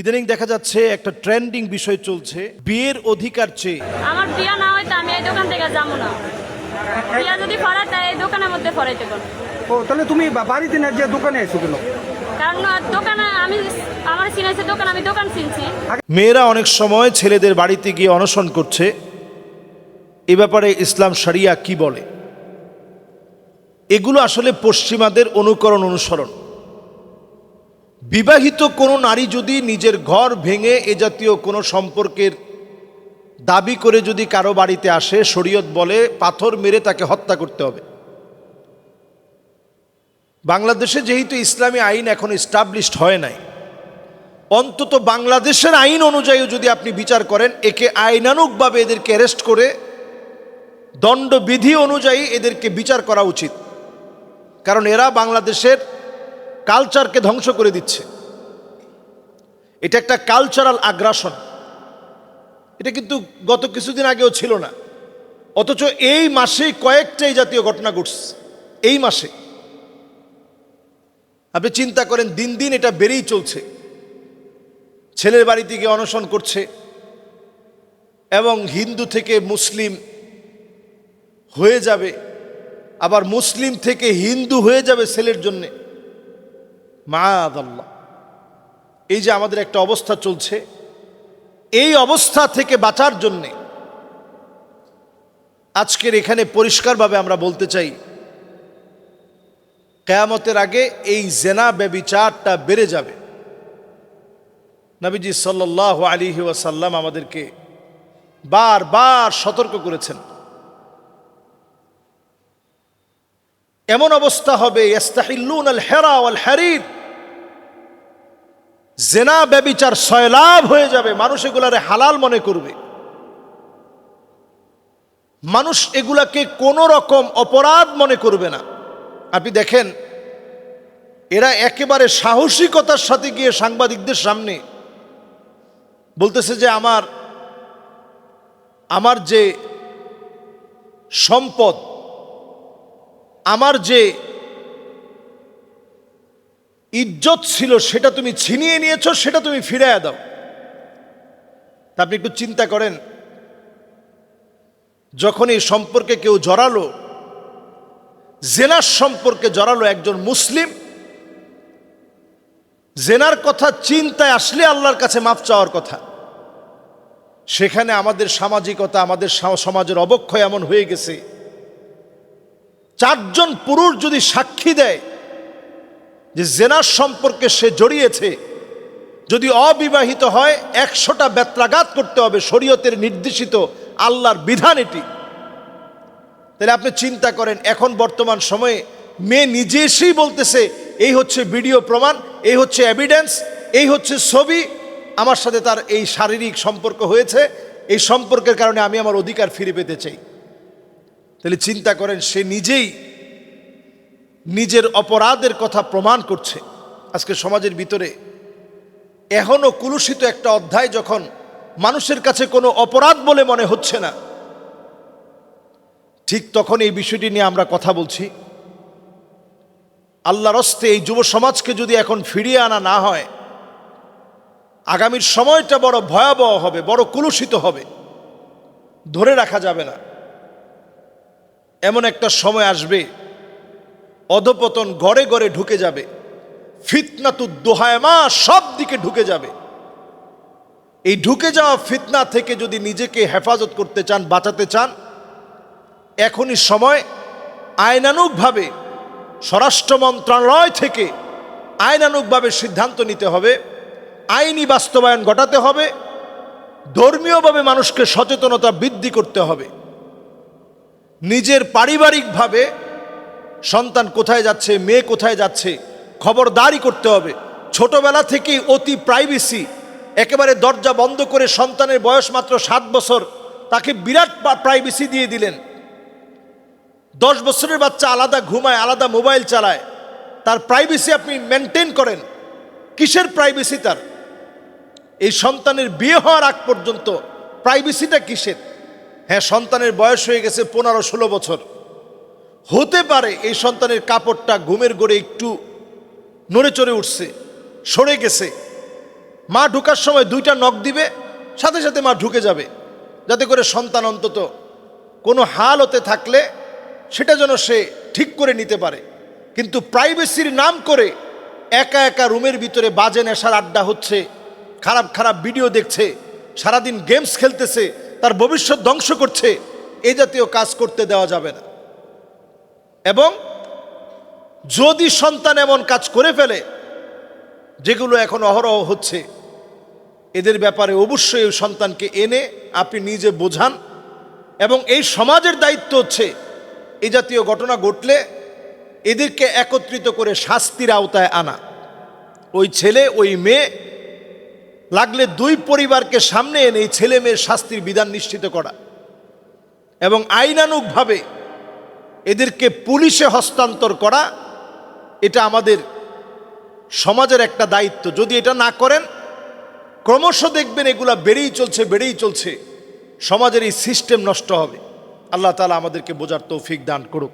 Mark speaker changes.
Speaker 1: ইদানিং দেখা যাচ্ছে একটা ট্রেন্ডিং বিষয় চলছে বিয়ের অধিকার চেয়ে।
Speaker 2: আমার বিয়া না হয় আমি এই দোকান থেকে যাব না। বিয়া যদি ফরাই তাই এই দোকানের মধ্যে ফরাইতে পারব
Speaker 3: ও তাহলে তুমি বাড়িতে না যে দোকানে এসো কেন?
Speaker 2: কারণ দোকানে আমি আমার চিনাইছে দোকান আমি দোকান চিনছি।
Speaker 1: মেয়েরা অনেক সময় ছেলেদের বাড়িতে গিয়ে অনশন করছে। এ ব্যাপারে ইসলাম শরিয়া কি বলে? এগুলো আসলে পশ্চিমাদের অনুকরণ অনুসরণ। বিবাহিত কোনো নারী যদি নিজের ঘর ভেঙে এ জাতীয় কোনো সম্পর্কের দাবি করে যদি কারও বাড়িতে আসে, শরীয়ত বলে পাথর মেরে তাকে হত্যা করতে হবে। বাংলাদেশে যেহেতু ইসলামী আইন এখন এস্টাবলিশড হয় নাই, অন্তত বাংলাদেশের আইন অনুযায়ী যদি আপনি বিচার করেন, একে আইনানুকভাবে এদেরকে অ্যারেস্ট করে দণ্ডবিধি অনুযায়ী এদেরকে বিচার করা উচিত। কারণ এরা বাংলাদেশের কালচারকে ধ্বংস করে দিচ্ছে। এটা একটা কালচারাল আগ্রাসন। এটা কিন্তু গত কিছুদিন আগেও ছিল না। অথচ এই মাসে কয়েকটা এই জাতীয় ঘটনা ঘটছে। এই মাসে। আপনি চিন্তা করেন, দিন দিন এটা বেড়েই চলছে। ছেলের বাড়িতে গিয়ে অনশন করছে এবং হিন্দু থেকে মুসলিম হয়ে যাবে। আবার মুসলিম থেকে হিন্দু হয়ে যাবে ছেলের জন্যে। মাদাল্লাহ এই যে আমাদের একটা অবস্থা চলছে, এই অবস্থা থেকে বাঁচার জন্যে আজকের এখানে পরিষ্কারভাবে আমরা বলতে চাই, কেয়ামতের আগে এই জেনা ব্যবিচারটা বেড়ে যাবে। নবীজি সাল্লাহ আলী ওয়াসাল্লাম আমাদেরকে বারবার সতর্ক করেছেন। এমন অবস্থা হবে আল হেরা হারির জেনা ব্যবিচার সয়লাভ হয়ে যাবে, মানুষ এগুলারে হালাল মনে করবে। মানুষ এগুলাকে কোনো রকম অপরাধ মনে করবে না। আপনি দেখেন, এরা একেবারে সাহসিকতার সাথে গিয়ে সাংবাদিকদের সামনে বলতেছে যে আমার আমার যে সম্পদ, আমার যে ইজ্জত ছিল, সেটা তুমি ছিনিয়ে নিয়েছো, সেটা তুমি ফিরিয়ে দাও। তা আপনি একটু চিন্তা করেন, যখন এই সম্পর্কে কেউ জড়ালো, জেনার সম্পর্কে জড়ালো একজন মুসলিম, জেনার কথা চিন্তায় আসলে আল্লাহর কাছে মাপ চাওয়ার কথা। সেখানে আমাদের সামাজিকতা, আমাদের সমাজের অবক্ষয় এমন হয়ে গেছে। চারজন পুরুষ যদি সাক্ষী দেয় যে জেনার সম্পর্কে সে জড়িয়েছে, যদি অবিবাহিত হয়, একশোটা বেত্রাঘাত করতে হবে, শরীয়তের নির্দেশিত আল্লাহর বিধান এটি। তাহলে আপনি চিন্তা করেন, এখন বর্তমান সময়ে মেয়ে নিজে এসেই বলতেছে, এই হচ্ছে ভিডিও প্রমাণ, এই হচ্ছে এভিডেন্স এই হচ্ছে ছবি, আমার সাথে তার এই শারীরিক সম্পর্ক হয়েছে, এই সম্পর্কের কারণে আমি আমার অধিকার ফিরে পেতে চাই। তাহলে চিন্তা করেন, সে নিজেই নিজের অপরাধের কথা প্রমাণ করছে। আজকে সমাজের ভিতরে এখনও কুলুষিত একটা অধ্যায় যখন মানুষের কাছে কোনো অপরাধ বলে মনে হচ্ছে না, ঠিক তখন এই বিষয়টি নিয়ে আমরা কথা বলছি। আল্লাহর হস্তে এই যুব সমাজকে যদি এখন ফিরিয়ে আনা না হয়, আগামীর সময়টা বড় ভয়াবহ হবে, বড় কুলুষিত হবে, ধরে রাখা যাবে না। এমন একটা সময় আসবে অধপতন গড়ে গড়ে ঢুকে যাবে। ফিতনাতু দোহায়মা সব দিকে ঢুকে যাবে। এই ঢুকে যাওয়া ফিতনা থেকে যদি নিজেকে হেফাজত করতে চান, বাঁচাতে চান, এখনই সময় আইনানুকভাবে স্বরাষ্ট্র মন্ত্রণালয় থেকে আইনানুকভাবে সিদ্ধান্ত নিতে হবে। আইনি বাস্তবায়ন ঘটাতে হবে। ধর্মীয়ভাবে মানুষকে সচেতনতা বৃদ্ধি করতে হবে। নিজের পারিবারিকভাবে সন্তান কোথায় যাচ্ছে, মেয়ে কোথায় যাচ্ছে, খবরদারি করতে হবে। ছোটবেলা থেকেই অতি প্রাইভেসি একেবারে দরজা বন্ধ করে সন্তানের বয়স মাত্র সাত বছর, তাকে বিরাট প্রাইভেসি দিয়ে দিলেন। দশ বছরের বাচ্চা আলাদা ঘুমায়, আলাদা মোবাইল চালায়। তার প্রাইভেসি আপনি মেনটেন করেন। কিসের প্রাইভেসি তার? এই সন্তানের বিয়ে হওয়ার আগ পর্যন্ত প্রাইভেসিটা কিসের? হ্যাঁ সন্তানের বয়স হয়ে গেছে পনেরো ষোলো বছর। হতে পারে এই সন্তানের কাপড়টা ঘুমের গড়ে একটু নড়ে চড়ে উঠছে, সরে গেছে। মা ঢুকার সময় দুইটা নখ দিবে, সাথে সাথে মা ঢুকে যাবে। যাতে করে সন্তান অন্তত কোনো হাল হতে থাকলে সেটা যেন সে ঠিক করে নিতে পারে। কিন্তু প্রাইভেসির নাম করে একা একা রুমের ভিতরে বাজে নেশার আড্ডা হচ্ছে, খারাপ খারাপ ভিডিও দেখছে, সারাদিন গেমস খেলতেছে, তার ভবিষ্যৎ ধ্বংস করছে, এ জাতীয় কাজ করতে দেওয়া যাবে না। যদি সন্তান এমন কাজ করে ফেলে, যেগুলো এখন অহরহ হচ্ছে, এদের ব্যাপারে অবশ্যই সন্তানকে এনে আপনি নিজে বোঝান এবং এই সমাজের দায়িত্ব হচ্ছে, এই জাতীয় ঘটনা ঘটলে এদেরকে একত্রিত করে শাস্তির আওতায় আনা। ওই ছেলে, ওই মেয়ে লাগলে দুই পরিবারকে সামনে এনে ছেলে মেয়ের শাস্তির বিধান নিশ্চিত করা এবং আইনানুগভাবে এদেরকে পুলিশে হস্তান্তর করা, এটা আমাদের সমাজের একটা দায়িত্ব। যদি এটা না করেন, ক্রমশ দেখবেন এগুলা বেড়েই চলছে বেড়েই চলছে। সমাজের এই সিস্টেম নষ্ট হবে। আল্লাহ তালা আমাদেরকে বোঝার তৌফিক দান করুক।